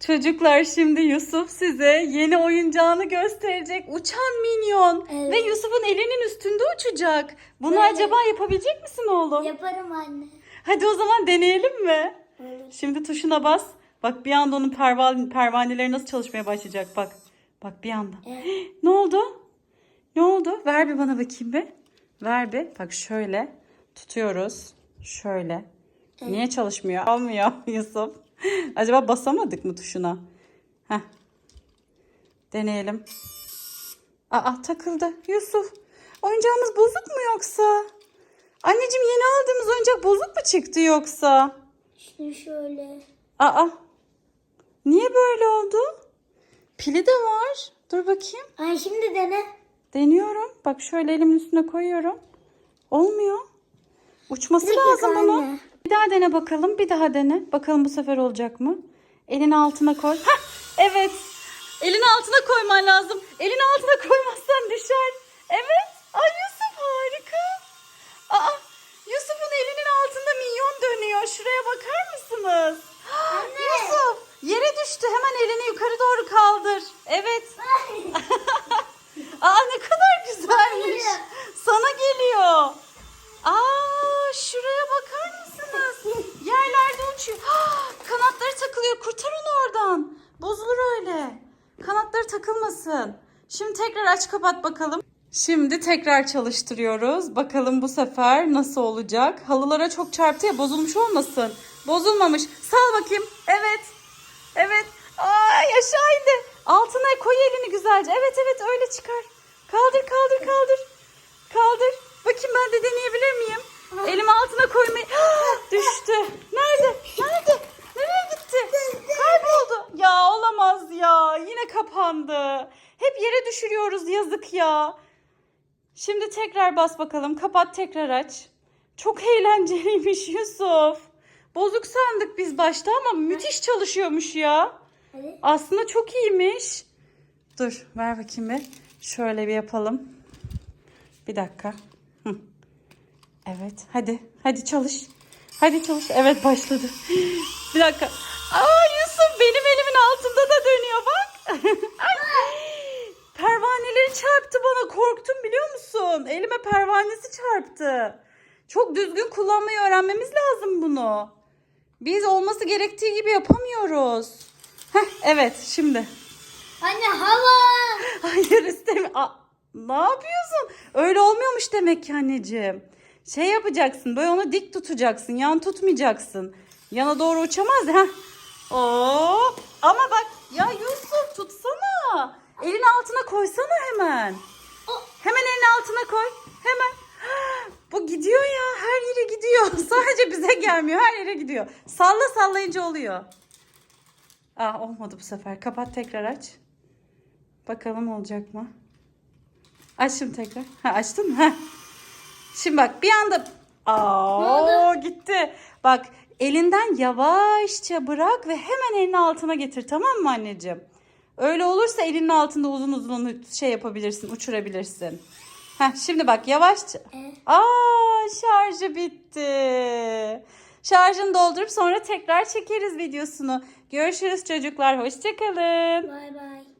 Çocuklar şimdi Yusuf size yeni oyuncağını gösterecek. Uçan minyon. Evet. Ve Yusuf'un elinin üstünde uçacak. Bunu Evet. acaba yapabilecek misin oğlum? Yaparım anne. Hadi o zaman deneyelim mi? Olur. Şimdi tuşuna bas. Bak bir anda onun pervan pervaneleri nasıl çalışmaya başlayacak bak. Bak bir anda. Evet. Ne oldu? Ne oldu? Ver bir bana bakayım bir. Ver bir. Bak şöyle tutuyoruz. Şöyle. Niye çalışmıyor? Almıyor Yusuf. Acaba basamadık mı tuşuna? Heh. Deneyelim. Aa takıldı. Yusuf. Oyuncağımız bozuk mu yoksa? Anneciğim yeni aldığımız oyuncak bozuk mu çıktı yoksa? Şimdi şöyle. Aa. Niye böyle oldu? Pili de var. Dur bakayım. Ay şimdi dene. Deniyorum. Bak şöyle elimin üstüne koyuyorum. Olmuyor. Uçması dakika lazım bunun. Bir daha dene bakalım. Bir daha dene. Bakalım bu sefer olacak mı? Elini altına koy. Hah, evet. Elini altına koyman lazım. Elini altına koymazsan düşer. Evet. Ay Yusuf harika. Aa, Yusuf'un elinin altında minyon dönüyor. Şuraya bakar mısınız? Anne. Yusuf yere düştü. Hemen elini yukarı doğru kaldır. Evet. Takılmasın. Şimdi tekrar aç kapat bakalım. Şimdi tekrar çalıştırıyoruz. Bakalım bu sefer nasıl olacak? Halılara çok çarptı ya bozulmuş olmasın. Bozulmamış. Sal bakayım. Evet. Evet. Ay aşağı indi. Altına koy elini güzelce. Evet evet öyle çıkar. Kaldır kaldır kaldır. Kaldır. Bakayım ben de deneyebilir miyim? Elimi altına koymayı. Ah, Düştü. Nerede? Nerede? Nereye gitti? Kayboldu. Ya olamaz ya. Yine kapandı. Hep yere düşürüyoruz yazık ya. Şimdi tekrar bas bakalım. Kapat tekrar aç. Çok eğlenceliymiş Yusuf. Bozuk sandık biz başta ama müthiş çalışıyormuş ya. Aslında çok iyiymiş. Dur ver bakayım bir. Şöyle bir yapalım. Bir dakika. Hı. Evet hadi. Hadi çalış. Hadi çalış. Evet başladı. Bir dakika. Aa Yusuf benim elimin altında da dönüyor bak. Ay. Pervaneleri çarptı bana. Korktum biliyor musun? Elime pervanesi çarptı. Çok düzgün kullanmayı öğrenmemiz lazım bunu. Biz olması gerektiği gibi yapamıyoruz. Heh, evet şimdi. Anne hava. Hayır istemiyorum. Ne yapıyorsun? Öyle olmuyormuş demek ki anneciğim. Şey yapacaksın böyle onu dik tutacaksın. Yan tutmayacaksın. Yana doğru uçamaz. Heh. Oo. Ama bak ya Yusuf Elin altına koysana hemen. Hemen elin altına koy. Hemen. Bu gidiyor ya. Her yere gidiyor. Sadece bize gelmiyor. Her yere gidiyor. Salla sallayınca oluyor. Ah olmadı bu sefer. Kapat tekrar aç. Bakalım olacak mı? Açtım tekrar. Ha açtın mı? Ha. Şimdi bak bir anda Aa, gitti. Bak elinden yavaşça bırak ve hemen elini altına getir tamam mı anneciğim? Öyle olursa elinin altında uzun uzun şey yapabilirsin, uçurabilirsin. Heh, şimdi bak yavaşça. Aa şarjı bitti. Şarjını doldurup sonra tekrar çekeriz videosunu. Görüşürüz çocuklar. Hoşçakalın. Bay bay.